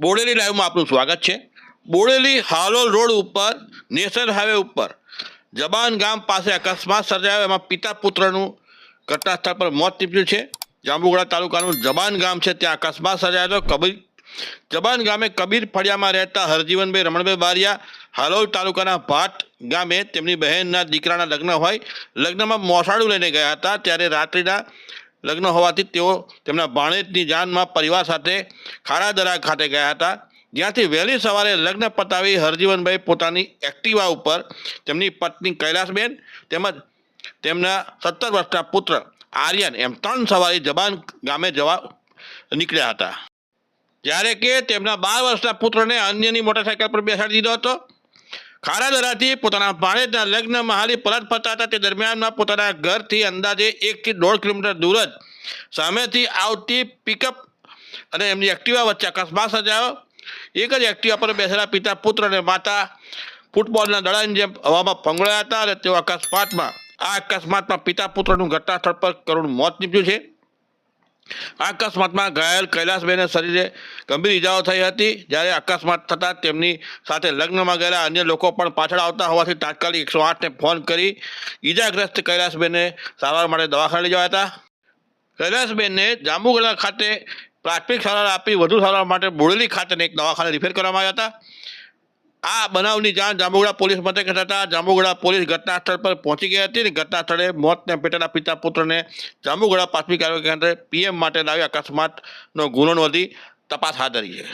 બોડેલી લાઈવમાં આપનું સ્વાગત છે. બોડેલી હાલોલ રોડ ઉપર, નેશનલ હાઈવે ઉપર, જબાન ગામ પાસે અકસ્માત સર્જાયો. એમાં પિતા પુત્રનું ઘટનાસ્થળ પર મોત નીપજ્યું છે. જાંબુગડા તાલુકાનું જબાન ગામ છે. ત્યાં અકસ્માત સર્જાયો કબીર, જબાન ગામે કબીર ફળિયામાં રહેતા હરજીવનભાઈ રમણભાઈ બારિયા હાલોલ તાલુકાના ભાટ ગામે તેમની બહેનના દીકરાના લગ્ન હોય. લગ્નમાં મોસાળું લઈને ગયા હતા. ત્યારે રાત્રિના લગ્ન હોવાથી તેઓ તેમના ભાણેજની જાનમાં પરિવાર સાથે ખારાદરા ખાતે ગયા હતા. જ્યાંથી વહેલી સવારે લગ્ન પતાવી હરજીવનભાઈ પોતાની એક્ટિવા ઉપર તેમની પત્ની કૈલાસબેન તેમજ તેમના સત્તર વર્ષના પુત્ર આર્યન એમ ત્રણ સવારી જબાન ગામે જવા નીકળ્યા હતા. જ્યારે કે તેમના બાર વર્ષના પુત્રને અન્યની મોટરસાઇકલ પર બેસાડી દીધો હતો. ખારાદરાથી પોતાના ભાણેજના લગ્નમાં હાલી પરત ફરતા હતા. તે દરમિયાનમાં પોતાના ઘરથી અંદાજે એકથી દોઢ કિલોમીટર દૂર જ સામેથી આવતી પિકઅપ અને એમની એક્ટિવા વચ્ચે અકસ્માત સર્જાયો. એક જ એક્ટિવા પર બેસેલા પિતા, પુત્ર અને માતા ફૂટબોલના દડાની જેમ હવામાં પંગળાયા હતા અને તેઓ અકસ્માતમાં, આ અકસ્માતમાં પિતા, પુત્રનું ઘટના સ્થળ પર કરુણ મોત નીપજ્યું છે. અકસ્માતમાં ઘાયલ કૈલાસબેને શરીરે ગંભીર ઇજાઓ થઈ હતી. જ્યારે અકસ્માત થતાં તેમની સાથે લગ્નમાં ગયેલા અન્ય લોકો પણ પાછળ આવતા હોવાથી તાત્કાલિક એકસો આઠને ફોન કરી ઈજાગ્રસ્ત કૈલાસબેને સારવાર માટે દવાખાને લઈ જવાયા હતા. કૈલાસબેનને જાંબુગડા ખાતે પ્રાથમિક સારવાર આપી વધુ સારવાર માટે બોડેલી ખાતેને એક દવાખાને રિફેર કરવામાં આવ્યા હતા. આ બનાવની જાણ જાંબુગડા પોલીસ મથકે થતાં જાંબુગડા પોલીસ ઘટના સ્થળ પર પહોંચી ગઈ હતી અને ઘટના સ્થળે મોતને પેટેલા પિતા પુત્રને જાંબુગડા પ્રાથમિક આરોગ્ય કેન્દ્રે પીએમ માટે લાવી અકસ્માતનો ગુનો નોંધી તપાસ હાથ ધરી છે.